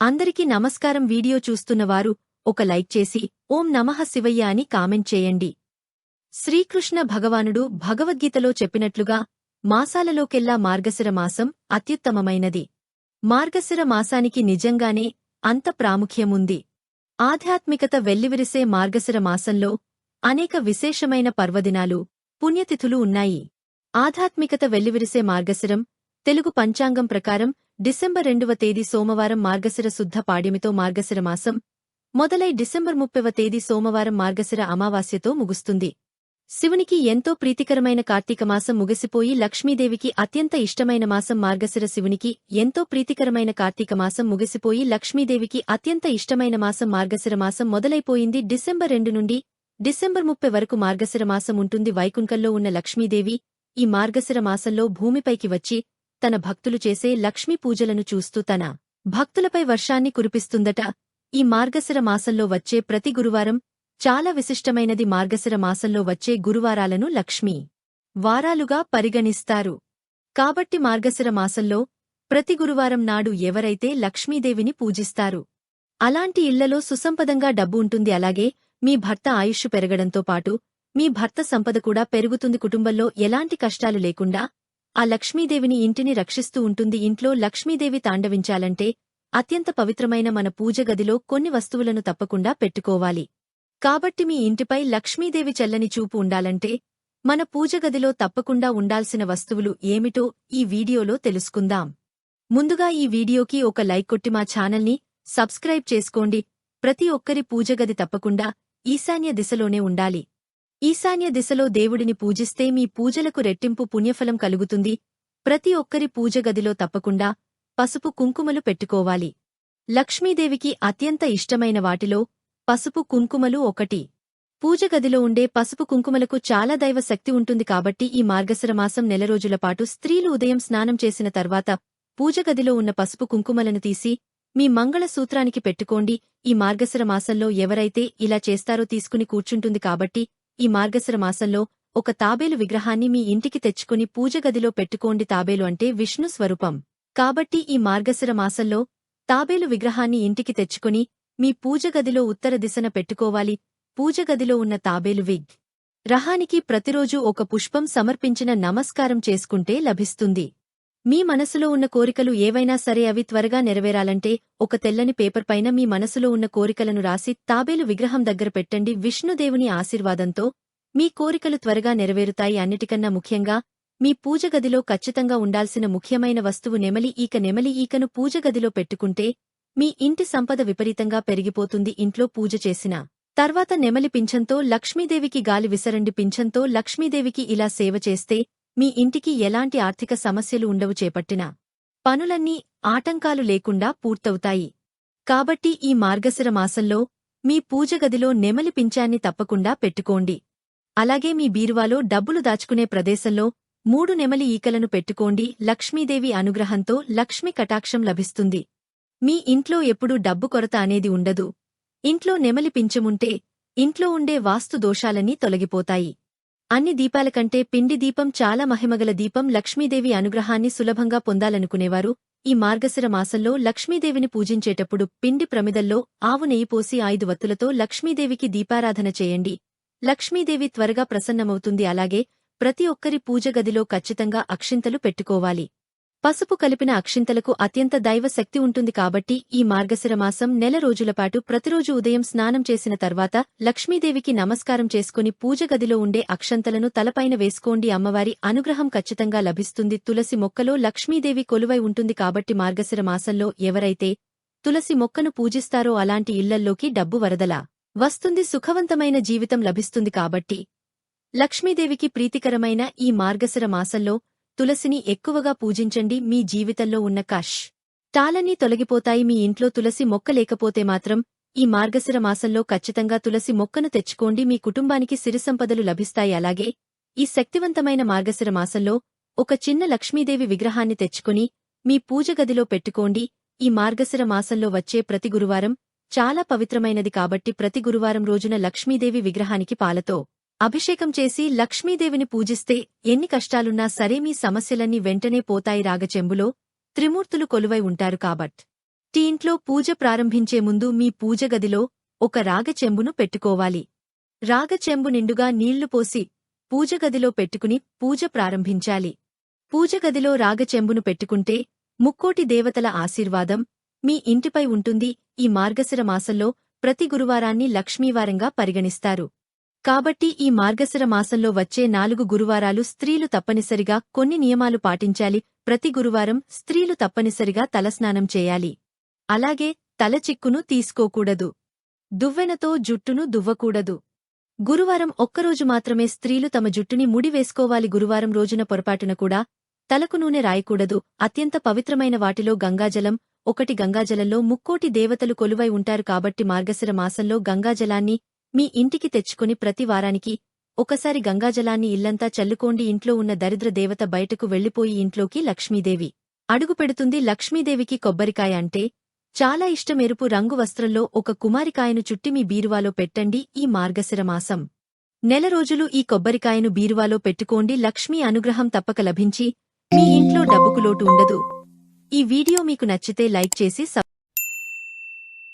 అందరికీ నమస్కారం. వీడియో చూస్తున్నవారు ఒక లైక్ చేసి ఓం నమః శివయ్య అని కామెంట్ చేయండి. శ్రీకృష్ణ భగవానుడు భగవద్గీతలో చెప్పినట్లుగా మాసాలలోకెల్లా మార్గశిర మాసం అత్యుత్తమమైనది. మార్గశిర మాసానికి నిజంగానే అంత ప్రాముఖ్యముంది. ఆధ్యాత్మికత వెల్లివిరిసే మార్గశిర మాసంలో అనేక విశేషమైన పర్వదినాలు పుణ్యతిథులు ఉన్నాయి. ఆధ్యాత్మికత వెల్లివిరిసే మార్గశిరం తెలుగు పంచాంగం ప్రకారం డిసెంబర్ రెండవ తేదీ సోమవారం మార్గశిర శుద్ధ పాడ్యమితో మార్గశిర మాసం మొదలై డిసెంబర్ ముప్పవ తేదీ సోమవారం మార్గశిర అమావాస్యతో ముగుస్తుంది. శివునికి ఎంతో ప్రీతికరమైన కార్తీక మాసం ముగిసిపోయి లక్ష్మీదేవికి అత్యంత ఇష్టమైన మాసం మార్గశిర శివునికి ఎంతో ప్రీతికరమైన కార్తీక మాసం ముగిసిపోయి లక్ష్మీదేవికి అత్యంత ఇష్టమైన మాసం మార్గశిర మాసం మొదలైపోయింది డిసెంబర్ రెండు నుండి డిసెంబర్ ముప్పై వరకు మార్గశిర మాసం ఉంటుంది. వైకుంఠంలో ఉన్న లక్ష్మీదేవి ఈ మార్గశిర మాసంలో భూమిపైకి వచ్చి తన భక్తులు చేసే లక్ష్మీ పూజలను చూస్తూ తన భక్తులపై వర్షాన్ని కురిపిస్తుందట. ఈ మార్గశిర మాసంలో వచ్చే ప్రతి గురువారం చాలా విశిష్టమైనది మార్గశిర మాసంలో వచ్చే గురువారాలను లక్ష్మీ వారాలుగా పరిగణిస్తారు. కాబట్టి మార్గశిర మాసంలో ప్రతి గురువారం నాడు ఎవరైతే లక్ష్మీదేవిని పూజిస్తారు అలాంటి ఇళ్ళలో సుసంపదంగా డబ్బు ఉంటుంది. అలాగే మీ భర్త ఆయుష్ పెరగడంతో పాటు మీ భర్త సంపద కూడా పెరుగుతుంది. కుటుంబంలో ఎలాంటి కష్టాలు లేకుండా ఆ లక్ష్మీదేవిని ఇంటిని రక్షిస్తూ ఉంటుంది. ఇంట్లో లక్ష్మీదేవి తాండవించాలంటే అత్యంత పవిత్రమైన మన పూజ గదిలో కొన్ని వస్తువులను తప్పకుండా పెట్టుకోవాలి. కాబట్టి మీ ఇంటిపై లక్ష్మీదేవి చెల్లని చూపు ఉండాలంటే మన పూజ గదిలో తప్పకుండా ఉండాల్సిన వస్తువులు ఏమిటో ఈ వీడియోలో తెలుసుకుందాం. ముందుగా ఈ వీడియోకి ఒక లైక్ కొట్టి మా ఛానల్ని సబ్స్క్రైబ్ చేసుకోండి. ప్రతి ఒక్కరి పూజగది తప్పకుండా ఈశాన్య దిశలోనే ఉండాలి. ఈశాన్య దిశలో దేవుడిని పూజిస్తే మీ పూజలకు రెట్టింపు పుణ్యఫలం కలుగుతుంది. ప్రతి ఒక్కరి పూజగదిలో తప్పకుండా పసుపు కుంకుమలు పెట్టుకోవాలి. లక్ష్మీదేవికి అత్యంత ఇష్టమైన వాటిలో పసుపు కుంకుమలు ఒకటి. పూజగదిలో ఉండే పసుపు కుంకుమలకు చాలా దైవ శక్తి ఉంటుంది కాబట్టి ఈ మార్గశరమాసం నెల రోజులపాటు స్త్రీలు ఉదయం స్నానం చేసిన తర్వాత పూజగదిలో ఉన్న పసుపు కుంకుమలను తీసి మీ మంగళసూత్రానికి పెట్టుకోండి. ఈ మార్గశిర మాసంలో ఎవరైతే ఇలా చేస్తారో తీసుకుని కూర్చుంటుంది కాబట్టి ఈ మార్గశిర మాసంలో ఒక తాబేలు విగ్రహాన్ని మీ ఇంటికి తెచ్చుకుని పూజగదిలో పెట్టుకోండి తాబేలు అంటే విష్ణు స్వరూపం. కాబట్టి ఈ మార్గశిర మాసంలో తాబేలు విగ్రహాన్ని ఇంటికి తెచ్చుకుని మీ పూజగదిలో ఉత్తర దిశన పెట్టుకోవాలి. పూజగదిలో ఉన్న తాబేలు విగ్ రహానికి ప్రతిరోజూ ఒక పుష్పం సమర్పించిన నమస్కారం చేసుకుంటే లభిస్తుంది. మీ మనసులో ఉన్న కోరికలు ఏవైనా సరే అవి త్వరగా నెరవేరాలంటే ఒక తెల్లని పేపర్ పైన మీ మనసులో ఉన్న కోరికలను రాసి తాబేలు విగ్రహం దగ్గర పెట్టండి. విష్ణుదేవుని ఆశీర్వాదంతో మీ కోరికలు త్వరగా నెరవేరుతాయి. అన్నిటికన్నా ముఖ్యంగా మీ పూజగదిలో ఖచ్చితంగా ఉండాల్సిన ముఖ్యమైన వస్తువు నెమలి. ఈక నెమలి ఈకను పూజగదిలో పెట్టుకుంటే మీ ఇంటి సంపద విపరీతంగా పెరిగిపోతుంది. ఇంట్లో పూజ చేసిన తర్వాత నెమలి పింఛంతో లక్ష్మీదేవికి గాలి విసరండి. పింఛంతో లక్ష్మీదేవికి ఇలా సేవ చేస్తే మీ ఇంటికి ఎలాంటి ఆర్థిక సమస్యలు ఉండవు చేపట్టిన పనులన్నీ ఆటంకాలు లేకుండా పూర్తవుతాయి. కాబట్టి ఈ మార్గశిర మాసంలో మీ పూజగదిలో నెమలి పింఛాన్ని తప్పకుండా పెట్టుకోండి. అలాగే మీ బీరువాలో డబ్బులు దాచుకునే ప్రదేశంలో మూడు నెమలి ఈకలను పెట్టుకోండి. లక్ష్మీదేవి అనుగ్రహంతో లక్ష్మి కటాక్షం లభిస్తుంది. మీ ఇంట్లో ఎప్పుడూ డబ్బు కొరత అనేది ఉండదు. ఇంట్లో నెమలి పింఛముంటే ఇంట్లో ఉండే వాస్తు దోషాలన్నీ తొలగిపోతాయి. అన్ని దీపాల కంటే పిండి దీపం చాలా మహిమగల దీపం లక్ష్మీదేవి అనుగ్రహాన్ని సులభంగా పొందాలనుకునేవారు. ఈ మార్గశిర మాసంలో లక్ష్మీదేవిని పూజించేటప్పుడు పిండి ప్రమిదల్లో ఆవు నెయ్యి పోసి ఐదు వత్తులతో లక్ష్మీదేవికి దీపారాధన చేయండి. లక్ష్మీదేవి త్వరగా ప్రసన్నమవుతుంది. అలాగే ప్రతి ఒక్కరి పూజగదిలో ఖచ్చితంగా అక్షింతలు పెట్టుకోవాలి. పసుపు కలిపిన అక్షింతలకు అత్యంత దైవ శక్తి ఉంటుంది కాబట్టి ఈ మార్గశిర మాసం నెల రోజులపాటు ప్రతిరోజు ఉదయం స్నానం చేసిన తర్వాత లక్ష్మీదేవికి నమస్కారం చేసుకుని పూజగదిలో ఉండే అక్షంతలను తలపైన వేసుకోండి. అమ్మవారి అనుగ్రహం ఖచ్చితంగా లభిస్తుంది. తులసి మొక్కలో లక్ష్మీదేవి కొలువై ఉంటుంది కాబట్టి మార్గశిర మాసంలో ఎవరైతే తులసి మొక్కను పూజిస్తారో అలాంటి ఇళ్ళల్లోకి డబ్బు వరదలా వస్తుంది. సుఖవంతమైన జీవితం లభిస్తుంది కాబట్టి లక్ష్మీదేవికి ప్రీతికరమైన ఈ మార్గశిర మాసంలో తులసిని ఎక్కువగా పూజించండి మీ జీవితంలో ఉన్న కష్. టాలన్నీ తొలగిపోతాయి మీ ఇంట్లో తులసి మొక్క లేకపోతే మాత్రం ఈ మార్గశిర మాసంలో ఖచ్చితంగా తులసి మొక్కను తెచ్చుకోండి మీ కుటుంబానికి సిరిసంపదలు లభిస్తాయి. అలాగే ఈ శక్తివంతమైన మార్గశిర మాసంలో ఒక చిన్న లక్ష్మీదేవి విగ్రహాన్ని తెచ్చుకుని మీ పూజగదిలో పెట్టుకోండి. ఈ మార్గశిర మాసంలో వచ్చే ప్రతి గురువారం చాలా పవిత్రమైనది కాబట్టి ప్రతి గురువారం రోజున లక్ష్మీదేవి విగ్రహానికి పాలతో అభిషేకం చేసి లక్ష్మీదేవిని పూజిస్తే ఎన్ని కష్టాలున్నా సరే మీ సమస్యలన్నీ వెంటనే పోతాయి రాగచెంబులో. త్రిమూర్తులు కొలువై ఉంటారు కాబట్. టీ ఇంట్లో పూజ ప్రారంభించే ముందు మీ పూజ గదిలో ఒక రాగచెంబును పెట్టుకోవాలి. రాగచెంబు నిండుగా నీళ్ళు పోసి పూజగదిలో పెట్టుకుని పూజ ప్రారంభించాలి. పూజగదిలో రాగచెంబును పెట్టుకుంటే ముక్కోటి దేవతల ఆశీర్వాదం మీ ఇంటిపై ఉంటుంది. ఈ మార్గశిర మాసంలో ప్రతి గురువారాన్ని లక్ష్మీవారంగా పరిగణిస్తారు. కాబట్టి ఈ మార్గశిర మాసంలో వచ్చే నాలుగు గురువారాలు స్త్రీలు తప్పనిసరిగా కొన్ని నియమాలు పాటించాలి. ప్రతి గురువారం స్త్రీలు తప్పనిసరిగా తలస్నానం చేయాలి. అలాగే తలచిక్కును తీసుకోకూడదు. దువ్వెనతో జుట్టును దువ్వకూడదు. గురువారం ఒక్కరోజు మాత్రమే స్త్రీలు తమ జుట్టుని ముడి వేసుకోవాలి. గురువారం రోజున పొరపాటున కూడా తలకు నూనె రాయకూడదు. అత్యంత పవిత్రమైన వాటిలో గంగాజలం ఒకటి గంగాజలంలో ముక్కోటి దేవతలు కొలువై ఉంటారు కాబట్టి మార్గశిర మాసంలో గంగాజలాన్ని మీ ఇంటికి తెచ్చుకుని ప్రతి వారానికి ఒకసారి గంగాజలాన్ని ఇల్లంతా చల్లుకోండి. ఇంట్లో ఉన్న దరిద్ర దేవత బయటకు వెళ్ళిపోయి ఇంట్లోకి లక్ష్మీదేవి అడుగుపెడుతుంది లక్ష్మీదేవికి కొబ్బరికాయ అంటే చాలా ఇష్టం. ఎరుపు రంగు వస్త్రంలో ఒక కుమారికాయను చుట్టి మీ బీరువాలో పెట్టండి. ఈ మార్గశిర మాసం నెల రోజులు ఈ కొబ్బరికాయను బీరువాలో పెట్టుకోండి. లక్ష్మీ అనుగ్రహం తప్పక లభించి మీ ఇంట్లో డబ్బుకు లోటు ఉండదు. ఈ వీడియో మీకు నచ్చితే లైక్ చేసి సబ్